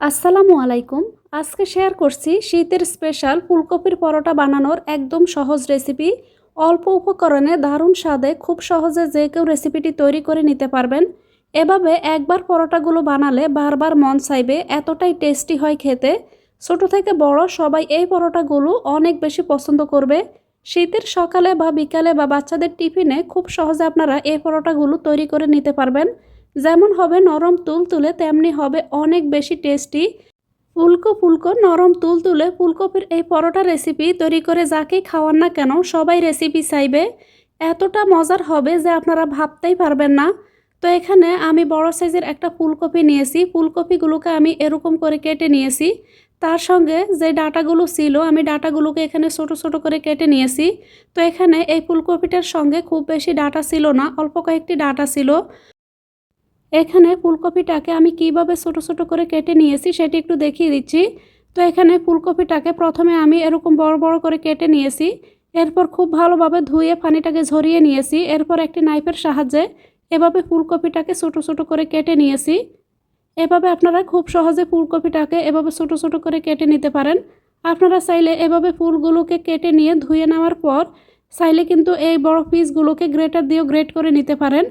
আসসালামু আলাইকুম। আজকে শেয়ার করছি শীতের স্পেশাল ফুলকপির পরোটা বানানোর একদম সহজ রেসিপি। অল্প উপকরণে দারুণ স্বাদে খুব সহজে যে কেউ রেসিপিটি তৈরি করে নিতে পারবেন। এভাবে একবার পরোটাগুলো বানালে বারবার মন চাইবে, এতটাই টেস্টি হয় খেতে। ছোট থেকে বড় সবাই এই পরোটাগুলো অনেক বেশি পছন্দ করবে। শীতের সকালে বা বিকালে বা বাচ্চাদের টিফিনে খুব সহজে আপনারা এই পরোটাগুলো তৈরি করে নিতে পারবেন। যেমন হবে নরম তুল তুলে, তেমনি হবে অনেক বেশি টেস্টি। ফুলকো ফুলকো, নরম তুল তুলে, ফুলকপির এই পরোটা রেসিপি তৈরি করে যাকেই খাওয়ান না কেন, সবাই রেসিপি চাইবে। এতটা মজার হবে যে আপনারা ভাবতেই পারবেন না। তো এখানে আমি বড় সাইজের একটা ফুলকপি নিয়েছি। ফুলকপিগুলোকে আমি এরকম করে কেটে নিয়েছি। তার সঙ্গে যে ডাটাগুলো ছিল, আমি ডাটাগুলোকে এখানে ছোট ছোট করে কেটে নিয়েছি। তো এখানে এই ফুলকপিটার সঙ্গে খুব বেশি ডাটা ছিল না, অল্প কয়েকটি ডাটা ছিল। এখানে ফুলকপিটাকে আমি কীভাবে ছোট ছোট করে কেটে নিয়েছি সেটি একটু দেখিয়ে দিচ্ছি। তো এখানে ফুলকপিটাকে প্রথমে আমি এরকম বড় বড় করে কেটে নিয়েছি। এরপর খুব ভালোভাবে ধুয়ে পানিটাকে ঝরিয়ে নিয়েছি। এরপর একটি নাইফের সাহায্যে এভাবে ফুলকপিটাকে ছোট ছোট করে কেটে নিয়েছি। এভাবে আপনারা খুব সহজে ফুলকপিটাকে এভাবে ছোট ছোট করে কেটে নিতে পারেন। আপনারা চাইলে এভাবে ফুলগুলোকে কেটে নিয়ে ধুয়ে নেওয়ার পর চাইলে কিন্তু এই বড় পিসগুলোকে গ্রেটার দিয়েও গ্রেট করে নিতে পারেন।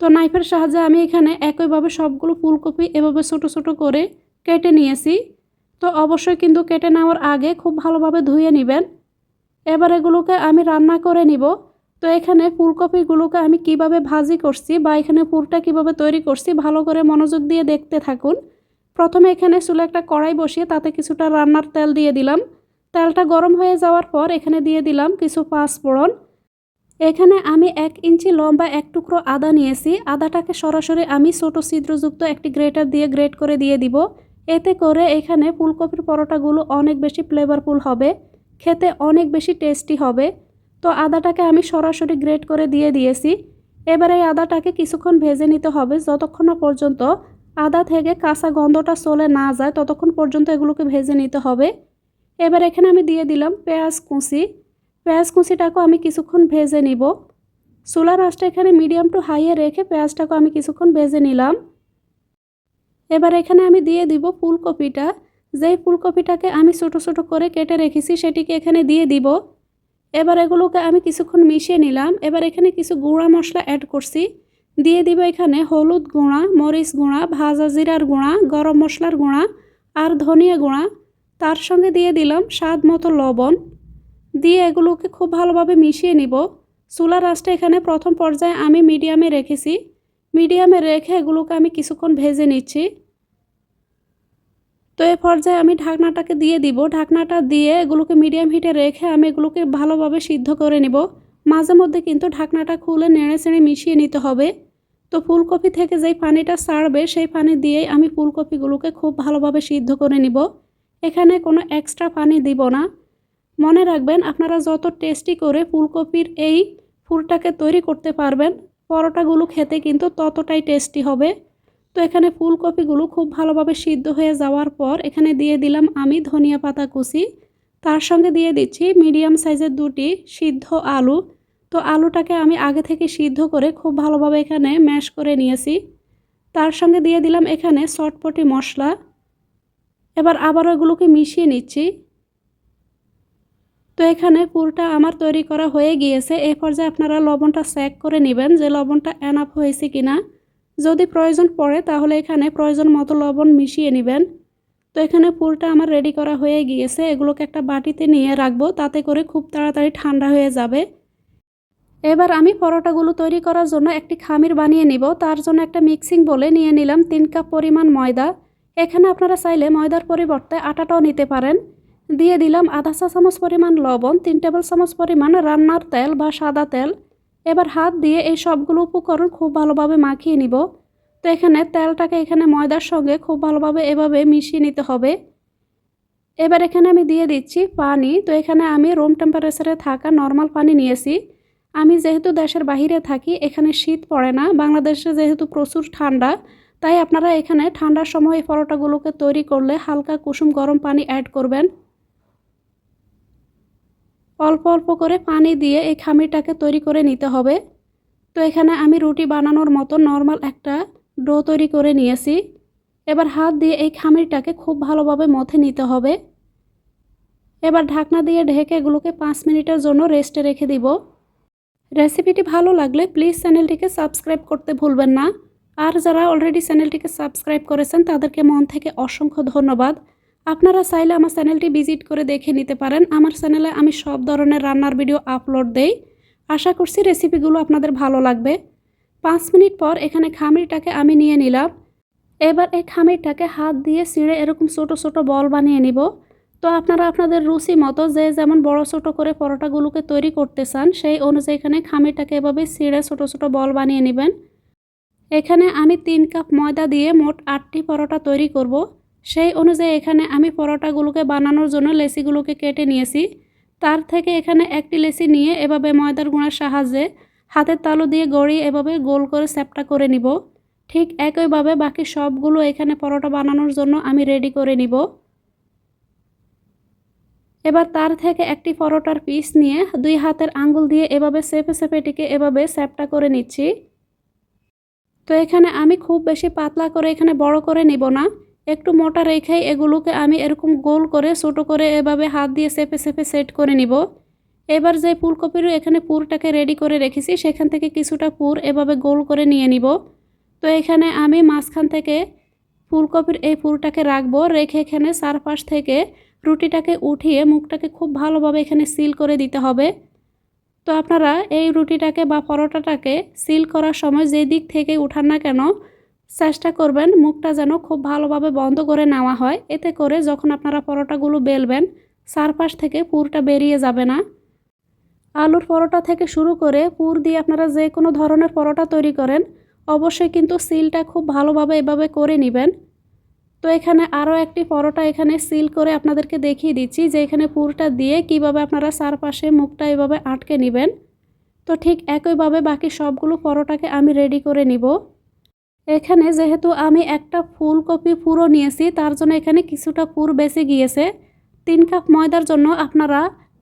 তো নাইফের সাহায্যে আমি এখানে একইভাবে সবগুলো ফুলকপি এভাবে ছোট ছোট করে কেটে নিয়েছি। তো অবশ্যই কিন্তু কেটে নেওয়ার আগে খুব ভালোভাবে ধুয়ে নেবেন। এবার এগুলোকে আমি রান্না করে নিব। তো এখানে ফুলকপিগুলোকে আমি কীভাবে ভাজি করছি বা এখানে পুরটা কীভাবে তৈরি করছি ভালো করে মনোযোগ দিয়ে দেখতে থাকুন। প্রথমে এখানে চুলে একটা কড়াই বসিয়ে তাতে কিছুটা রান্নার তেল দিয়ে দিলাম। তেলটা গরম হয়ে যাওয়ার পর এখানে দিয়ে দিলাম কিছু পাঁচফোড়ন। এখানে আমি এক ইঞ্চি লম্বা এক টুকরো আদা নিয়েছি। আদাটাকে সরাসরি আমি ছোট ছিদ্রযুক্ত একটি গ্রেটার দিয়ে গ্রেট করে দিয়ে দিব। এতে করে এখানে ফুলকপির পরোটাগুলো অনেক বেশি ফ্লেভারফুল হবে, খেতে অনেক বেশি টেস্টি হবে। তো আদাটাকে আমি সরাসরি গ্রেট করে দিয়ে দিয়েছি। এবার এই আদাটাকে কিছুক্ষণ ভেজে নিতে হবে। যতক্ষণ না পর্যন্ত আদা থেকে কাঁচা গন্ধটা চলে না যায়, ততক্ষণ পর্যন্ত এগুলোকে ভেজে নিতে হবে। এবার এখানে আমি দিয়ে দিলাম পেঁয়াজ কুচি। পেঁয়াজ কুচিটাকেও আমি কিছুক্ষণ ভেজে নিব। চুলার আঁচটা এখানে মিডিয়াম টু হাইয়ে রেখে পেঁয়াজটাকেও আমি কিছুক্ষণ ভেজে নিলাম। এবার এখানে আমি দিয়ে দিব ফুলকপিটা। যেই ফুলকপিটাকে আমি ছোটো ছোটো করে কেটে রেখেছি, সেটিকে এখানে দিয়ে দিব। এবার এগুলোকে আমি কিছুক্ষণ মিশিয়ে নিলাম। এবার এখানে কিছু গুঁড়া মশলা অ্যাড করছি। দিয়ে দিব এখানে হলুদ গুঁড়া, মরিচ গুঁড়া, ভাজা জিরার গুঁড়া, গরম মশলার গুঁড়া আর ধনিয়া গুঁড়া। তার সঙ্গে দিয়ে দিলাম স্বাদ মতো লবণ। দিয়ে এগুলোকে খুব ভালোভাবে মিশিয়ে নিব। চুলার আঁচটা এখানে প্রথম পর্যায়ে আমি মিডিয়ামে রেখেছি। মিডিয়ামে রেখে এগুলোকে আমি কিছুক্ষণ ভেজে নিচ্ছি। তো এ পর্যায়ে আমি ঢাকনাটাকে দিয়ে দিব। ঢাকনাটা দিয়ে এগুলোকে মিডিয়াম হিটে রেখে আমি এগুলোকে ভালোভাবে সিদ্ধ করে নিব। মাঝে মধ্যে কিন্তু ঢাকনাটা খুলে নেড়ে চেড়ে মিশিয়ে নিতে হবে। তো ফুলকপি থেকে যেই পানিটা ছাড়বে সেই পানি দিয়েই আমি ফুলকপিগুলোকে খুব ভালোভাবে সিদ্ধ করে নিব। এখানে কোনো এক্সট্রা পানি দিব না। মনে রাখবেন, আপনারা যত টেস্টি করে ফুলকপির এই ফুলটাকে তৈরি করতে পারবেন, পরোটাগুলো খেতে কিন্তু ততটাই টেস্টি হবে। তো এখানে ফুলকপিগুলো খুব ভালোভাবে সিদ্ধ হয়ে যাওয়ার পর এখানে দিয়ে দিলাম আমি ধনিয়া পাতা কুচি। তার সঙ্গে দিয়ে দিচ্ছি মিডিয়াম সাইজের দুটি সিদ্ধ আলু। তো আলুটাকে আমি আগে থেকে সিদ্ধ করে খুব ভালোভাবে এখানে ম্যাশ করে নিয়েছি। তার সঙ্গে দিয়ে দিলাম এখানে চটপটি মশলা। এবার আবার ওগুলোকে মিশিয়ে নিচ্ছি। তো এখানে পুরটা আমার তৈরি করা হয়ে গিয়েছে। এই পর্যায়ে আপনারা লবণটা চেক করে নেবেন যে লবণটা এনাফ হয়েছে কিনা। যদি প্রয়োজন পড়ে তাহলে এখানে প্রয়োজন মতো লবণ মিশিয়ে নেবেন। তো এখানে পুরটা আমার রেডি করা হয়ে গিয়েছে। এগুলোকে একটা বাটিতে নিয়ে রাখব, তাতে করে খুব তাড়াতাড়ি ঠান্ডা হয়ে যাবে। এবার আমি পরোটাগুলো তৈরি করার জন্য একটি খামির বানিয়ে নিব। তার জন্য একটা মিক্সিং বলে নিয়ে নিলাম তিন কাপ পরিমাণ ময়দা। এখানে আপনারা চাইলে ময়দার পরিবর্তে আটাটাও নিতে পারেন। দিয়ে দিলাম আধা চা চামচ পরিমাণ লবণ, তিন টেবিল চামচ পরিমাণ রান্নার তেল বা সাদা তেল। এবার হাত দিয়ে এই সবগুলো উপকরণ খুব ভালোভাবে মাখিয়ে নিব। তো এখানে তেলটাকে এখানে ময়দার সঙ্গে খুব ভালোভাবে এভাবে মিশিয়ে নিতে হবে। এবার এখানে আমি দিয়ে দিচ্ছি পানি। তো এখানে আমি রুম টেম্পারেচারে থাকা নর্মাল পানি নিয়েছি। আমি যেহেতু দেশের বাহিরে থাকি, এখানে শীত পড়ে না। বাংলাদেশে যেহেতু প্রচুর ঠান্ডা, তাই আপনারা এখানে ঠান্ডার সময় এই পরোটাগুলোকে তৈরি করলে হালকা কুসুম গরম পানি অ্যাড করবেন। অল্প অল্প করে পানি দিয়ে এই খামিরটাকে তৈরি করে নিতে হবে। তো এখানে আমি রুটি বানানোর মতো নর্মাল একটা ডো তৈরি করে নিয়েছি। এবার হাত দিয়ে এই খামিরটাকে খুব ভালোভাবে মথে নিতে হবে। এবার ঢাকনা দিয়ে ঢেকে এগুলোকে পাঁচ মিনিটের জন্য রেস্টে রেখে দিব। রেসিপিটি ভালো লাগলে প্লিজ চ্যানেলটিকে সাবস্ক্রাইব করতে ভুলবেন না। আর যারা অলরেডি চ্যানেলটিকে সাবস্ক্রাইব করেছেন তাদেরকে মন থেকে অসংখ্য ধন্যবাদ। আপনারা চাইলে আমার চ্যানেলটি ভিজিট করে দেখে নিতে পারেন। আমার চ্যানেলে আমি সব ধরনের রান্নার ভিডিও আপলোড দেই। আশা করছি রেসিপিগুলো আপনাদের ভালো লাগবে। পাঁচ মিনিট পর এখানে খামিরটাকে আমি নিয়ে নিলাম। এবার এই খামিরটাকে হাত দিয়ে ছিঁড়ে এরকম ছোটো ছোটো বল বানিয়ে নিব। তো আপনারা আপনাদের রুচি মতো যে যেমন বড় ছোট করে পরোটাগুলোকে তৈরি করতে চান, সেই অনুযায়ী এখানে খামিরটাকে এভাবে ছিঁড়ে ছোটো ছোটো বল বানিয়ে নেবেন। এখানে আমি তিন কাপ ময়দা দিয়ে মোট আটটি পরোটা তৈরি করব। সেই অনুযায়ী এখানে আমি পরোটাগুলোকে বানানোর জন্য লেসিগুলোকে কেটে নিয়েছি। তার থেকে এখানে একটি লেসি নিয়ে এভাবে ময়দার গুঁড়ার সাহায্যে হাতের তালু দিয়ে গড়িয়ে এভাবে গোল করে স্যাপটা করে নিব। ঠিক একইভাবে বাকি সবগুলো এখানে পরোটা বানানোর জন্য আমি রেডি করে নিব। এবার তার থেকে একটি পরোটার পিস নিয়ে দুই হাতের আঙ্গুল দিয়ে এভাবে সেপে সেপে এটিকে এভাবে স্যাপটা করে নিচ্ছি। তো এখানে আমি খুব বেশি পাতলা করে এখানে বড় করে নিব না। একটু মোটা রেখেই এগুলোকে আমি এরকম গোল করে, ছোটো করে এভাবে হাত দিয়ে সেপে সেপে সেট করে নিব। এবার যে ফুলকপির এখানে পুরটাকে রেডি করে রেখেছি, সেখান থেকে কিছুটা পুর এভাবে গোল করে নিয়ে নিব। তো এখানে আমি মাঝখান থেকে ফুলকপির এই পুরটাকে রাখব, রেখে এখানে চারপাশ থেকে রুটিটাকে উঠিয়ে মুখটাকে খুব ভালোভাবে এখানে সিল করে দিতে হবে। তো আপনারা এই রুটিটাকে বা পরোটাটাকে সিল করার সময় যে দিক থেকে উঠান না কেন চেষ্টা করবেন মুখটা যেন খুব ভালোভাবে বন্ধ করে নেওয়া হয়। এতে করে যখন আপনারা পরোটাগুলো বেলবেন, চারপাশ থেকে পুরটা বেরিয়ে যাবে না। আলুর পরোটা থেকে শুরু করে পুর দিয়ে আপনারা যে কোনো ধরনের পরোটা তৈরি করেন, অবশ্যই কিন্তু সিলটা খুব ভালোভাবে এভাবে করে নেবেন। তো এখানে আরও একটি পরোটা এখানে সিল করে আপনাদেরকে দেখিয়ে দিচ্ছি যে এখানে পুরটা দিয়ে কীভাবে আপনারা চারপাশে মুখটা এভাবে আটকে নেবেন। তো ঠিক একইভাবে বাকি সবগুলো পরোটাকে আমি রেডি করে নিব। এখানে যেহেতু আমি একটা ফুলকপি পুরো নিয়েছি, তার জন্য এখানে কিছুটা পুর বেঁচে গিয়েছে। তিন কাপ ময়দার জন্য আপনারা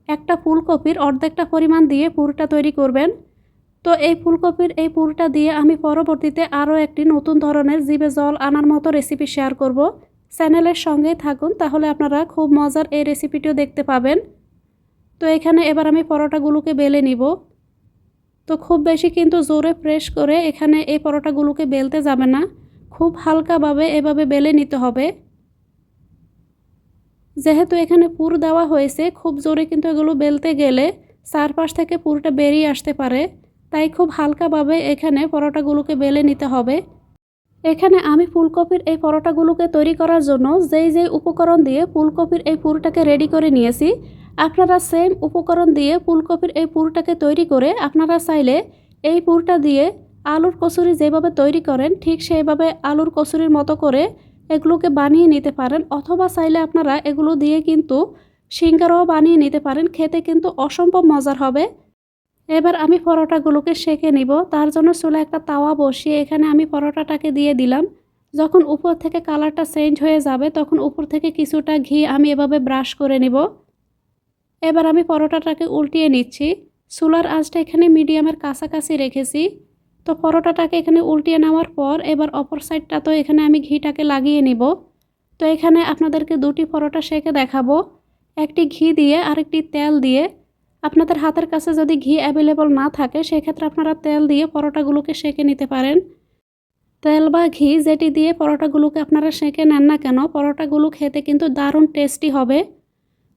একটা ফুলকপির অর্ধেকটা পরিমাণ দিয়ে পুরটা তৈরি করবেন। তো এই ফুলকপির এই পুরটা দিয়ে আমি পরবর্তীতে আরও একটি নতুন ধরনের জিভে জল আনার মতো রেসিপি শেয়ার করব। চ্যানেলের সঙ্গেই থাকুন, তাহলে আপনারা খুব মজার এই রেসিপিটিও দেখতে পাবেন। তো এখানে এবার আমি পরোটাগুলোকে বেলে নিব। তো খুব বেশি কিন্তু জোরে প্রেস করে এখানে এই পরোটাগুলোকে বেলতে যাবে না। খুব হালকাভাবে এভাবে বেলে নিতে হবে। যেহেতু এখানে পুর দেওয়া হয়েছে, খুব জোরে কিন্তু এগুলো বেলতে গেলে চারপাশ থেকে পুরটা বেরিয়ে আসতে পারে। তাই খুব হালকাভাবে এখানে পরোটাগুলোকে বেলে নিতে হবে। এখানে আমি ফুলকপির এই পরোটাগুলোকে তৈরি করার জন্য যেই যেই উপকরণ দিয়ে ফুলকপির এই পুরটাকে রেডি করে নিয়েছি আপনারা সেম উপকরণ দিয়ে ফুলকপির এই পুরটাকে তৈরি করে আপনারা চাইলে এই পুরটা দিয়ে আলুর কচুরি যেভাবে তৈরি করেন, ঠিক সেইভাবে আলুর কচুরির মতো করে এগুলোকে বানিয়ে নিতে পারেন অথবা চাইলে আপনারা এগুলো দিয়ে কিন্তু সিঙ্গারাও বানিয়ে নিতে পারেন, খেতে কিন্তু অসম্ভব মজার হবে। এবার আমি পরোটাগুলোকে সেঁকে নিব, তার জন্য চুলে একটা তাওয়া বসিয়ে এখানে আমি পরোটাটাকে দিয়ে দিলাম। যখন উপর থেকে কালারটা চেঞ্জ হয়ে যাবে, তখন উপর থেকে কিছুটা ঘি আমি এভাবে ব্রাশ করে নিব। এবার আমি পরোটাটাকে উল্টিয়ে নিচ্ছি। চুলার আঁচটা এখানে মিডিয়ামের কাছাকাছি রেখেছি। তো পরোটাটাকে এখানে উল্টিয়ে নেওয়ার পর এবার অপর সাইডটা তো এখানে আমি ঘিটাকে লাগিয়ে নিব। তো এখানে আপনাদেরকে দুটি পরোটা সেঁকে দেখাবো। একটি ঘি দিয়ে আরেকটি তেল দিয়ে। আপনাদের হাতের কাছে যদি ঘি অ্যাভেলেবল না থাকে, সেক্ষেত্রে আপনারা তেল দিয়ে পরোটাগুলোকে সেঁকে নিতে পারেন। তেল বা ঘি যেটি দিয়ে পরোটাগুলোকে আপনারা সেঁকে নেন না কেন, পরোটাগুলো খেতে কিন্তু দারুণ টেস্টি হবে।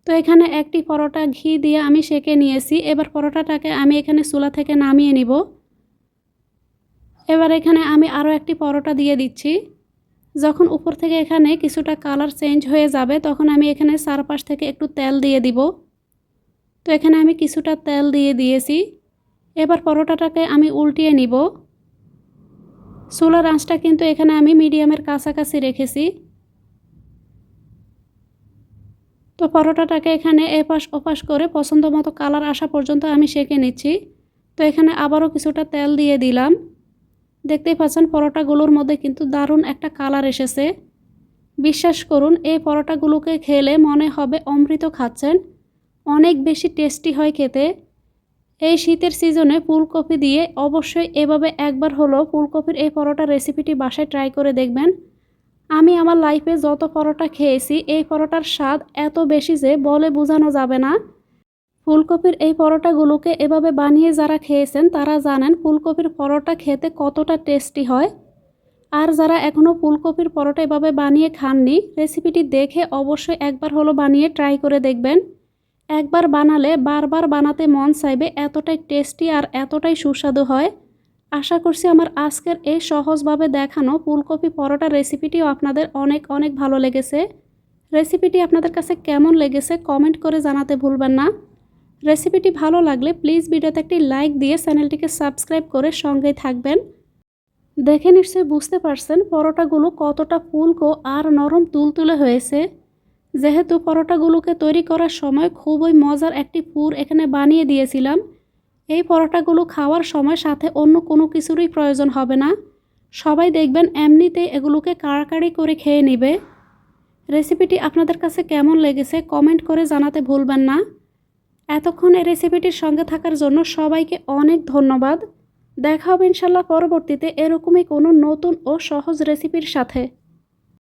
তো এখানে একটি পরোটা ঘি দিয়ে আমি সেঁকে নিয়েছি। এবার পরোটাটাকে আমি এখানে চুলা থেকে নামিয়ে নিব। এবার এখানে আমি আরও একটি পরোটা দিয়ে দিচ্ছি। যখন উপর থেকে এখানে কিছুটা কালার চেঞ্জ হয়ে যাবে, তখন আমি এখানে চারপাশ থেকে একটু তেল দিয়ে দিব। তো এখানে আমি কিছুটা তেল দিয়ে দিয়েছি। এবার পরোটাটাকে আমি উল্টিয়ে নিব। সোলার আঁচটা কিন্তু এখানে আমি মিডিয়ামের কাছাকাছি রেখেছি। তো পরোটাটাকে এখানে এপাশ ওপাশ করে পছন্দ মতো কালার আসা পর্যন্ত আমি সেঁকে নিচ্ছি। তো এখানে আবারও কিছুটা তেল দিয়ে দিলাম। দেখতেই পাচ্ছেন পরোটাগুলোর মধ্যে কিন্তু দারুণ একটা কালার এসেছে। বিশ্বাস করুন, এই পরোটাগুলোকে খেলে মনে হবে অমৃত খাচ্ছেন। অনেক বেশি টেস্টি হয় খেতে। এই শীতের সিজনে ফুলকপি দিয়ে অবশ্যই এভাবে একবার হলো ফুলকপির এই পরোটা রেসিপিটি বাসায় ট্রাই করে দেখবেন। আমি আমার লাইফে যত পরোটা খেয়েছি, এই পরোটার স্বাদ এত বেশি যে বলে বোঝানো যাবে না। ফুলকপির এই পরোটাগুলোকে এভাবে বানিয়ে যারা খেয়েছেন, তারা জানেন ফুলকপির পরোটা খেতে কতটা টেস্টি হয়। আর যারা এখনও ফুলকপির পরোটা এভাবে বানিয়ে খাননি, রেসিপিটি দেখে অবশ্যই একবার হলো বানিয়ে ট্রাই করে দেখবেন। একবার বানালে বারবার বানাতে মন চাইবে, এতটাই টেস্টি আর এতটাই সুস্বাদু হয়। আশা করছি আমার আজকের এই সহজভাবে দেখানো ফুলকপি পরোটা রেসিপিটিও আপনাদের অনেক অনেক ভালো লেগেছে। রেসিপিটি আপনাদের কাছে কেমন লেগেছে কমেন্ট করে জানাতে ভুলবেন না। রেসিপিটি ভালো লাগলে প্লিজ ভিডিওতে একটি লাইক দিয়ে চ্যানেলটিকে সাবস্ক্রাইব করে সঙ্গেই থাকবেন। দেখে নিশ্চয়ই বুঝতে পারছেন পরোটাগুলো কতটা ফুলকো আর নরম তুলতুলে হয়েছে। যেহেতু পরোটাগুলোকে তৈরি করার সময় খুবই মজার একটি পুর এখানে বানিয়ে দিয়েছিলাম। এই পরোটাগুলো খাওয়ার সময় সাথে অন্য কোনো কিছুরই প্রয়োজন হবে না। সবাই দেখবেন এমনিতেই এগুলোকে কাড়াকাড়ি করে খেয়ে নেবে। রেসিপিটি আপনাদের কাছে কেমন লেগেছে কমেন্ট করে জানাতে ভুলবেন না। এতক্ষণ এই রেসিপিটির সঙ্গে থাকার জন্য সবাইকে অনেক ধন্যবাদ। দেখা হবে ইনশাল্লাহ পরবর্তীতে এরকমই কোনো নতুন ও সহজ রেসিপির সাথে।